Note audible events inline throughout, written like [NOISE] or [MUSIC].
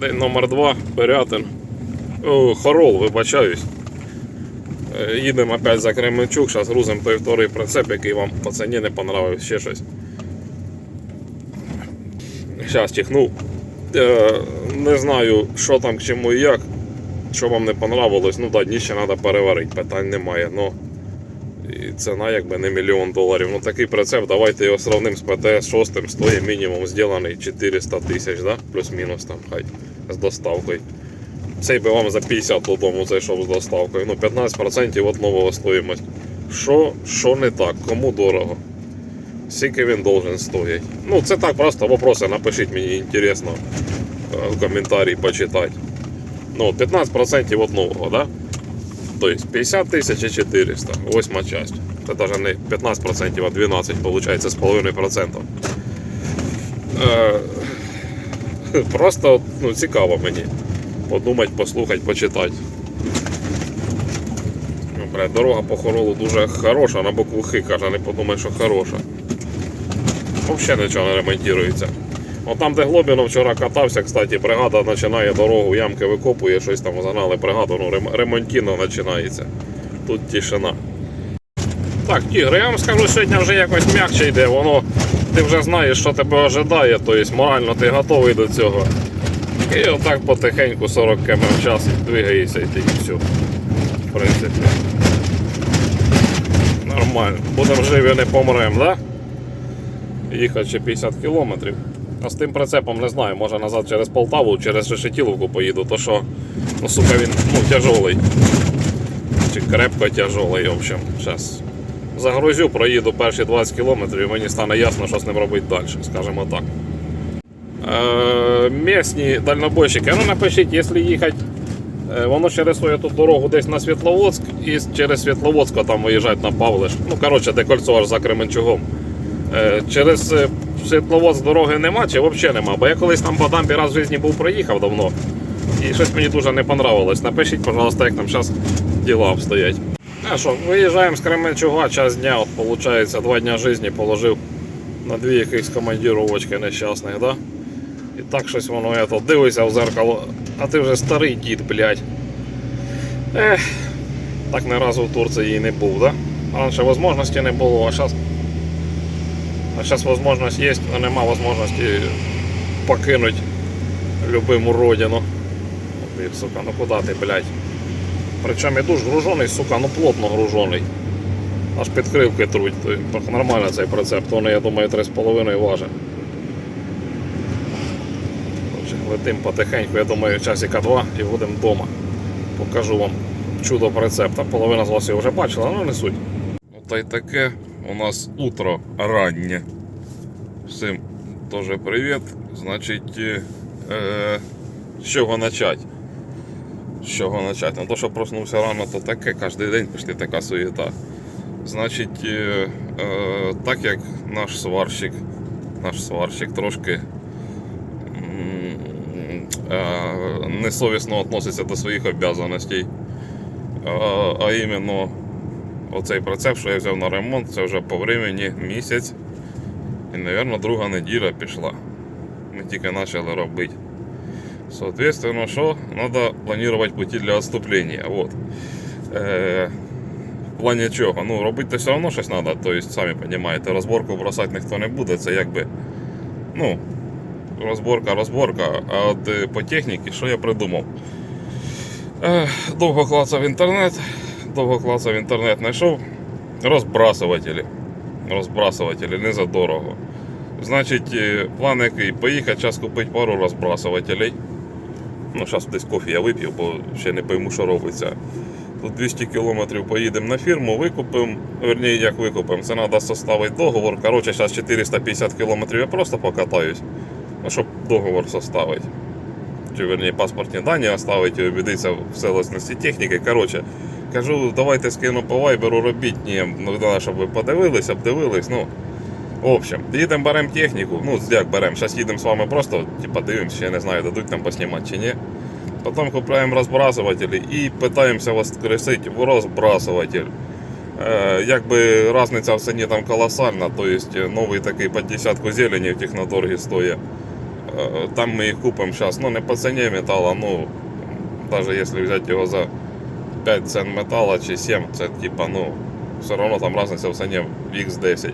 День номер 2 Пирятин. Хорол, вибачаюсь. Е, Їдемо опять за Кременчук, зараз грузимо той вторий прицеп, який вам по ціні не понравився, ще щось. Зараз чихнув. Е, не знаю, що там, к чому і як. Що вам не понравилось, ну да, дні ще треба переварити, питань немає. Ну, і ціна якби не мільйон доларів. Ну такий прицеп, давайте його сравнимо з ПТС 6, стоїть мінімум зроблений 400 тисяч, да? плюс-мінус там хай з доставкою. Цей би вам за 50 додому зайшов з доставкою. Ну 15% від нового стоїмость. Що, що не так? Кому дорого? Скільки він должен стоїть? Ну, це так просто вопроси напишіть мені інтересно е, в коментарі почитати. Ну, 15% від нового, да? Тобто 50 тисяч і 400, восьма часть. Це навіть не 15%, а 12, виходить, з половиною процентів. [LAUGHS] Просто ну, цікаво мені. Подумати, послухати, почитати. Ну, Бля, дорога по хоролу дуже хороша, на букву Х каже, не подумай, що хороша. Взагалі нічого не ремонтується. От там, де Глобінов вчора катався, кстати, бригада починає дорогу, ямки викопує, щось там загнали бригаду, ну ремонтіно починається. Тут тишина. Так, тігри, я вам скажу, сьогодні вже якось м'якше йде, воно ти вже знаєш, що тебе ожидає, тобто морально ти готовий до цього. І отак потихеньку 40 км в час двигаєшся і ти і все. В принципі. Нормально. Будемо живі, не помремо, да? Їхати ще 50 кілометрів. А з тим прицепом не знаю, може назад через Полтаву, через Решетіловку поїду, то що, ну сука, він ну, тяжелий. Чи крепко тяжелий, в общем. Зараз загрузю, проїду перші 20 кілометрів і мені стане ясно, що з ним робити далі, скажімо так. Е, Місні дальнобойщики, ну напишіть, якщо їхати, е, воно через свою тут дорогу десь на Світловодськ і через Світловодська там виїжджають на Павлиш. Ну, коротше, де кольцо аж за Кременчугом. Е, Через е, Світловодськ дороги нема чи взагалі нема. Бо я колись там по дамбі раз в житті був проїхав давно. І щось мені дуже не понравилось. Напишіть, пожалуйста, як там зараз діла обстоять. А що, виїжджаємо з Кременчуга, час дня, от виходить, два дня житті положив на дві якихось командіровочки нещасних, да? І так щось воно я то дивишся в зеркало, а ти вже старий дід, блядь. Ех, так не разу в Турції і не був, да? Раніше можливості не було, а зараз. А зараз можливість є, але нема можливості покинути любиму родину. От, сука, ну куди ти, блядь? Причому я дуже гружений, сука, ну плотно гружений. Аж підкривки труть. Нормально цей прицеп, то вони, я думаю, 3,5 важить. Летим потихеньку, я думаю, часика два і будемо вдома. Покажу вам чудо прицепта. Половина з вас його вже бачила, але не суть. Ну та й таке у нас утро раннє. Всім теж привіт. Значить, е, з чого почати? З чого почати? Ну то, що проснувся рано, то таке, кожен день пішли така суєта. Значить, е, е, так як наш сварщик, наш сварщик трошки е, несовісно відноситься до своїх обов'язаностей. А, а іменно оцей прицеп, що я взяв на ремонт, це вже по времени місяць. І, мабуть, друга неділя пішла. Ми тільки почали робити. Соответственно, що? Треба планувати пути для відступлення. Вот. Е, в плані чого? Ну, робити все одно щось треба, тобто, самі розумієте, розборку бросати ніхто не буде, це якби. Ну, розборка, розборка. А от е, по техніці, що я придумав? Е, довго клацав інтернет, довго клацав інтернет, знайшов розбрасувателі. Розбрасувателі, не за дорого. Значить, е, план який? Поїхати час купити пару розбрасувателей. Ну, зараз десь кофе я вип'ю, бо ще не пойму, що робиться. Тут 200 кілометрів поїдемо на фірму, викупимо. Верніше, як викупимо, це треба составити договор. Коротше, зараз 450 кілометрів я просто покатаюсь, ну, щоб договор составити. Чи верні паспортні дані оставити і убедитися в целостності техніки. Коротше, кажу, давайте скину по вайберу, робіть. Ні, ну, щоб ви подивились, обдивились. Ну, в общем, їдемо беремо техніку. Ну, як беремо, зараз їдемо з вами просто, типа дивимося, я не знаю, дадуть там поснімати чи ні. Потім купуємо розбрасувателі і питаємося в розбрасуватель. Е, якби різниця в ціні там колосальна, то есть новий такий під десятку зелені в техноторгі стоїть е, там ми їх купимо зараз, ну не по ціні металу, ну навіть якщо взяти його за 5 цен металу чи 7, це типа, ну, все одно там різниця в ціні в X10.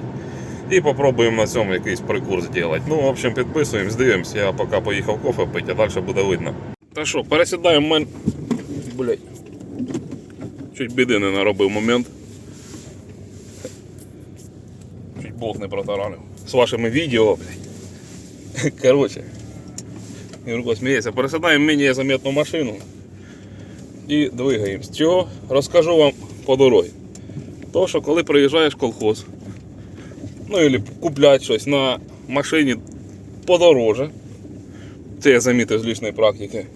І попробуємо на цьому якийсь прикурс зробити. Ну, в общем, підписуємось, дивимось. Я поки поїхав кофе пити, а далі буде видно. Та що, пересідаємо мен. Блять. Чуть біди не наробив момент. Чуть болт не протаранив. З вашими відео, блядь. [LAUGHS] Короче. Юрко сміється. Пересідаємо мені заметну машину. І двигаємось. Чого? Розкажу вам по дорозі. То, що коли приїжджаєш в колхоз, ну или куплять щось на машині подороже. Це я замітив з лічної практики.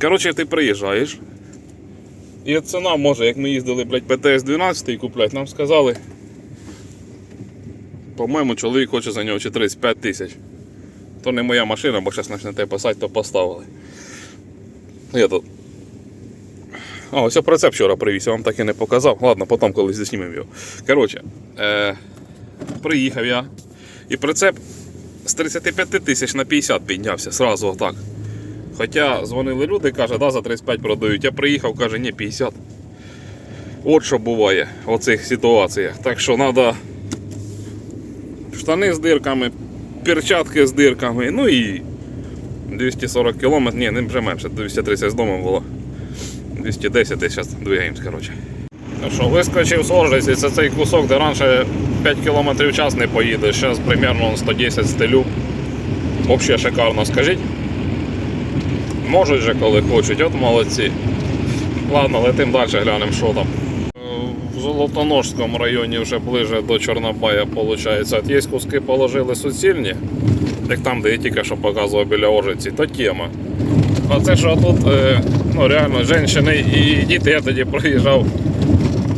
Коротше, ти приїжджаєш. І ціна може, як ми їздили, блядь, ПТС 12 і купляти, нам сказали. По-моєму, чоловік хоче за нього чи 35 тисяч. То не моя машина, бо зараз почнете писати, то поставили. Я тут. А, ось я прицеп вчора привіз, я вам так і не показав. Ладно, потім колись заснімемо його. Коротше, е, приїхав я. І прицеп з 35 тисяч на 50 піднявся, сразу отак. Хоча дзвонили люди, каже, да, за 35 продають. Я приїхав, каже, ні, 50. От що буває в цих ситуаціях. Так що треба штани з дирками, перчатки з дирками, ну і 240 км, ні, не вже менше, 230 з дому було. 210 і зараз двигаємось, коротше. Ну що, вискочив з це цей кусок, де раніше 5 км в час не поїде, зараз примерно 110 стелю. Взагалі шикарно, скажіть. Можуть же, коли хочуть, от молодці. Ладно, летим далі, глянемо, що там. Е, В Золотоножському районі вже ближе до Чорнобая, виходить. Є куски положили суцільні, як там, де я тільки що показував біля Оржиці, то тема. А це що тут, е, ну реально, жінки і діти, я тоді проїжджав.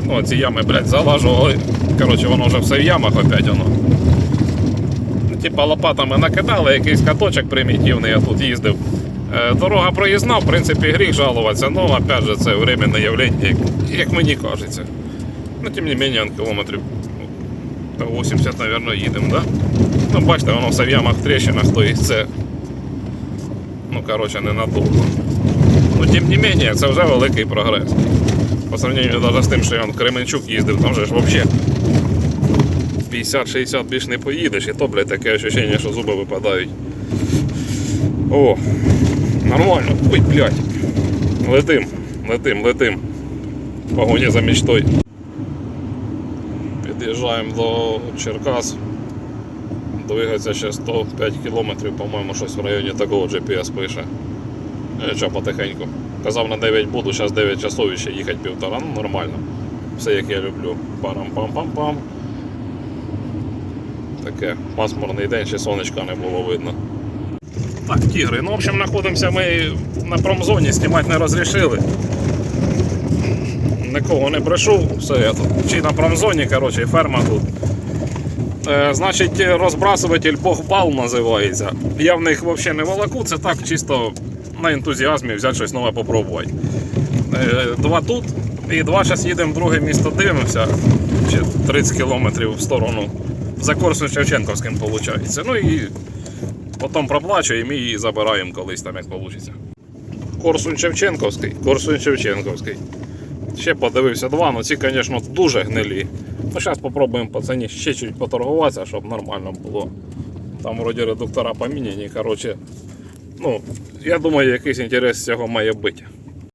Ну, ці ями, блядь, залажували. Коротше, воно вже все в ямах опять воно. Ну, Типа лопатами накидали, якийсь каточок примітивний, я тут їздив. Е, Дорога проїзна, в принципі, гріх жалуватися, ну, опять же, це временне явлення, як, мені кажеться. Ну, тим не менше, кілометрів ну, 80, мабуть, їдемо, да? Ну, бачите, воно все в ямах, в тріщинах, то і це. Ну, коротше, ненадовго. Ну, тим не менше, це вже великий прогрес. По сравнению навіть з тим, що я в Кременчук їздив, там же ж взагалі 50-60 більш не поїдеш, і то, блядь, таке ощущення, що зуби випадають. О, нормально. Ой, блядь. Летим, летим, летим. В Погоні за мечтой. Під'їжджаємо до Черкас. Двигається ще 105 кілометрів, по-моєму, щось в районі такого GPS пише. Е, потихеньку. Казав на 9 буду, зараз 9 часов ще їхати півтора. Ну нормально. Все як я люблю. Парам-пам-пам-пам. Таке пасмурний день, ще сонечка не було видно. Так, тігри. Ну, в общем, знаходимося ми на промзоні, знімати не розрішили. Нікого не прийшов, все я тут. Чи на промзоні, коротше, ферма тут. Е, значить, розбрасуватель Богбал називається. Я в них взагалі не волоку, це так чисто на ентузіазмі взяти щось нове попробувати. Е, два тут і два зараз їдемо в друге місто, дивимося. Чи 30 кілометрів в сторону. За Корсун Шевченковським виходить. Ну і потім проплачуємо і її забираємо колись там, як вийде. Корсунь Шевченковський, Корсунь Шевченковський. Ще подивився два, ну ці, звісно, дуже гнилі. Ну, зараз спробуємо по ціні ще чуть поторгуватися, щоб нормально було. Там вроді редуктора поміняні, коротше. Ну, я думаю, якийсь інтерес з цього має бути.